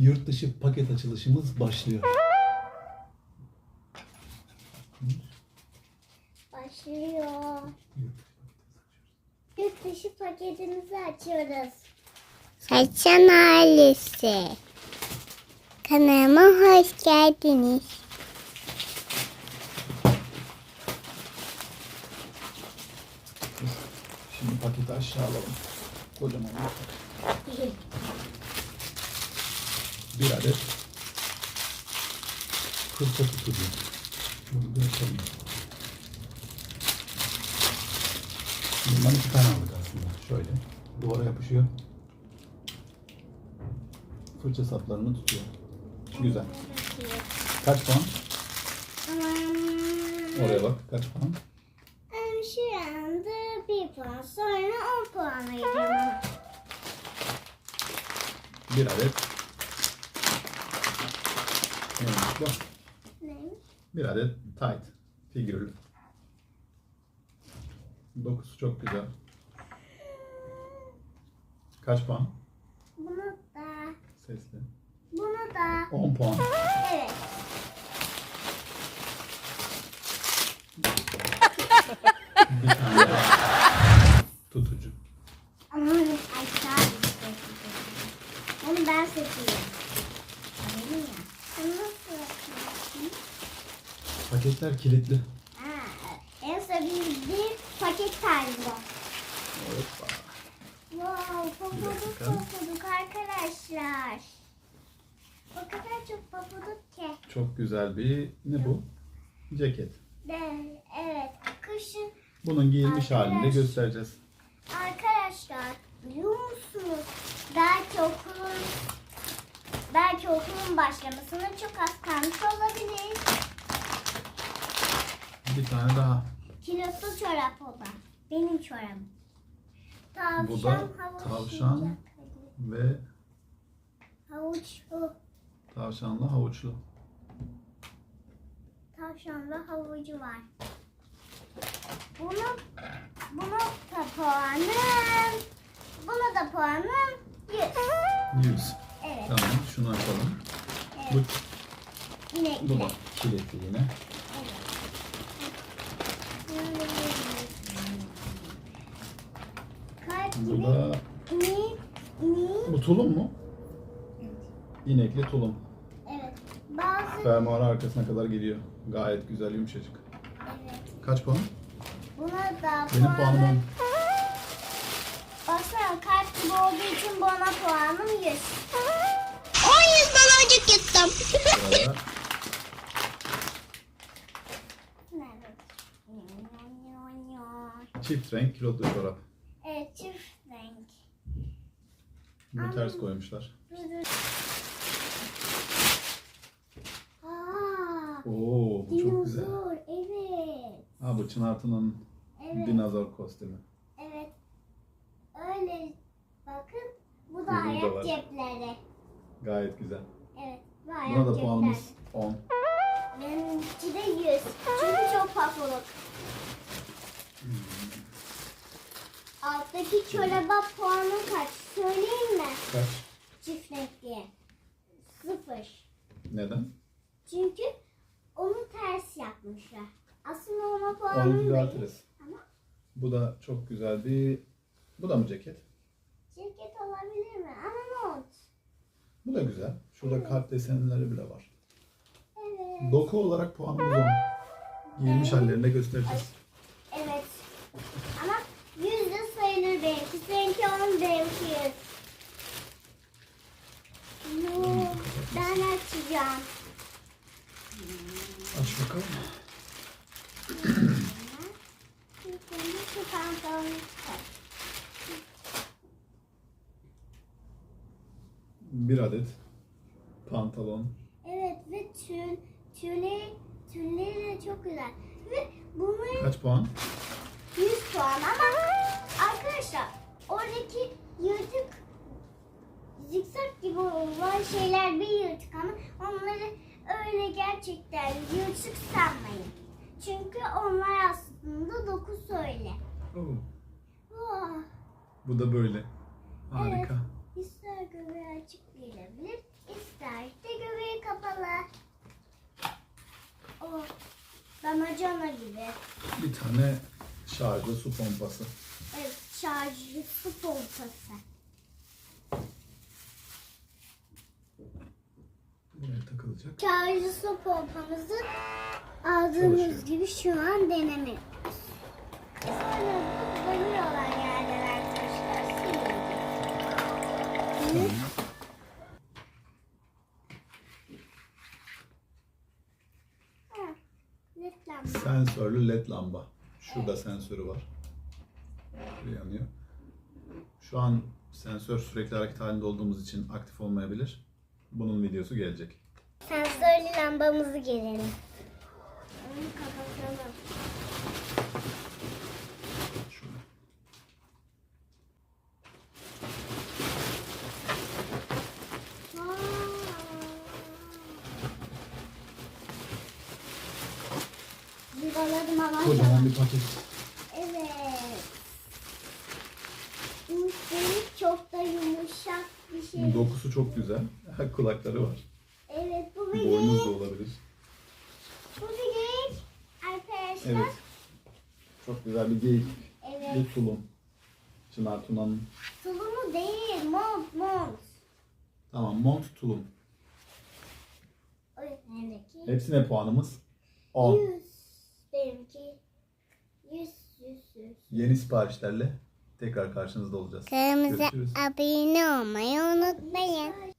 Yurt dışı paket açılışımız başlıyor. Başlıyor. Yurt dışı paketimizi açıyoruz. Saçan ailesi. Kanalıma hoş geldiniz. Şimdi paketi aşağı alalım. Kocaman bir paket. Bir adet fırça tutucu. Bunu açalım. Bundan iki tane aldık aslında. Şöyle. Duvara yapışıyor. Fırça saplarını tutuyor. Güzel. Kaç puan? Oraya bak. Kaç puan? ben şu anda bir puan sonra on puan vereceğim. Bir adet. Neymiş bu? Neymiş? Bir adet tight. Figürlü. Dokusu çok güzel. Kaç puan? Bunu da, Sesli. bunu da. 10 puan. Evet. Bir tane daha. Tutucu. Ama sağ Onu ben seçeyim. Öyle mi? Sen nasıl yapıyorsun? Paketler kilitli. Ha, en sevdiğim paket tarzı. Hoppa. Wow, pofuduk dakika. arkadaşlar. O kadar çok pofuduk ki. Çok güzel bir ne bu? Ceket. De, evet, kışın Bunun giyilmiş Arkadaş. halini göstereceğiz. arkadaşlar biliyor musunuz? Belki okulun belki okulun başlamasına çok az kalmış. Bir tane daha. Kilosu çorap o da. Benim çorabım. Tavşan, Bu da havuç tavşan. yiyecek. Ve Havuç bu. tavşanlı havuçlu. Tavşanla havucu var. Bunu, bunu da puanım. Buna da puanım 100. 100. Evet. Tamam şunu açalım. evet. Bu, İnekli. bu da kilitli yine. Kalp Bu tulum mu? İnekli tulum. Evet. Bazı Fermuarı arkasına kadar geliyor. Gayet güzel yumuşacık. evet. Kaç puan? Buna da Benim puanım 10. puanım. Baksana kalp gibi olduğu için buna puanım 100. 10 yüzden önce gittim. Sırada Nerede? çift renk kilotlu çorap. Evet çift renk. Bunu ters koymuşlar. Aa, Oo bu çok güzel. dinozor, evet. Ha bu Çınartı'nın Evet. dinozor kostümü. Evet. Öyle bakın. Bu da Kuyruğu da ayak cepleri. Gayet güzel. Evet. Bu ayak Buna da cepleri. puanımız 10. Benimki de 100. Çünkü çok pafuluk. Alttaki çoraba puanı kaç? Söyleyeyim mi? Kaç? Çift renk diye. Sıfır. Neden? Çünkü onu ters yapmışlar. Aslında ona Onu puanım değil. düzeltiriz. Ama Bu da çok güzel bir... Bu da mı ceket? ceket olabilir mi? Ama mont. Bu da güzel. Şurada kalp desenleri bile var. Evet. Doku olarak puanımız 10. Giyilmiş hallerinde göstereceğiz. Evet. Ama yüzde sayılır benimki. On benimki. Yo, ben açacağım. Aç bakalım. Bir adet pantolon. Evet ve tül, tülleri, tülleri de çok güzel. Ve bunların Kaç puan? 100 puan ama arkadaşlar oradaki yırtık zikzak gibi olan şeyler bir yırtık ama onları öyle gerçekten yırtık sanmayın. Çünkü onlar aslında dokusu öyle. Oo. Oh. Bu da böyle. Harika. Evet, ister göbeği açık giyilebilir, ister de göbeği kapalı. O damacana gibi. Bir tane şarjlı su pompası. Evet, şarjlı su pompası. Buraya takılacak. Şarjlı su pompamızı aldığımız Çalışıyor. gibi şu an denemiyoruz. Sonra demir olan yerler arkadaşlar siliyoruz. Sensörlü led lamba. Şurada sensörü var. Şurada yanıyor. Şu an sensör sürekli hareket halinde olduğumuz için aktif olmayabilir. Bunun videosu gelecek. Sensörlü lambamızı gelelim. Onu kapatalım. Şöyle. Yuvaladım ama. Kocaman bir paket. Evet. Üstelik çok da yumuşak bir şey. Dokusu çok güzel. Kulakları var. Evet bu Boynuz da olabilir. Bu bir arkadaşlar. Evet. Çok güzel bir geyik. Evet. Bir tulum. Çınar Tuna'nın. Tulumu değil, mont, mont. Tamam mont tulum. Yüzden Hepsine puanımız 10. 100. Benimki 100, 100, 100. Yeni siparişlerle tekrar karşınızda olacağız. Kanalımıza Görüşürüz. abone olmayı unutmayın.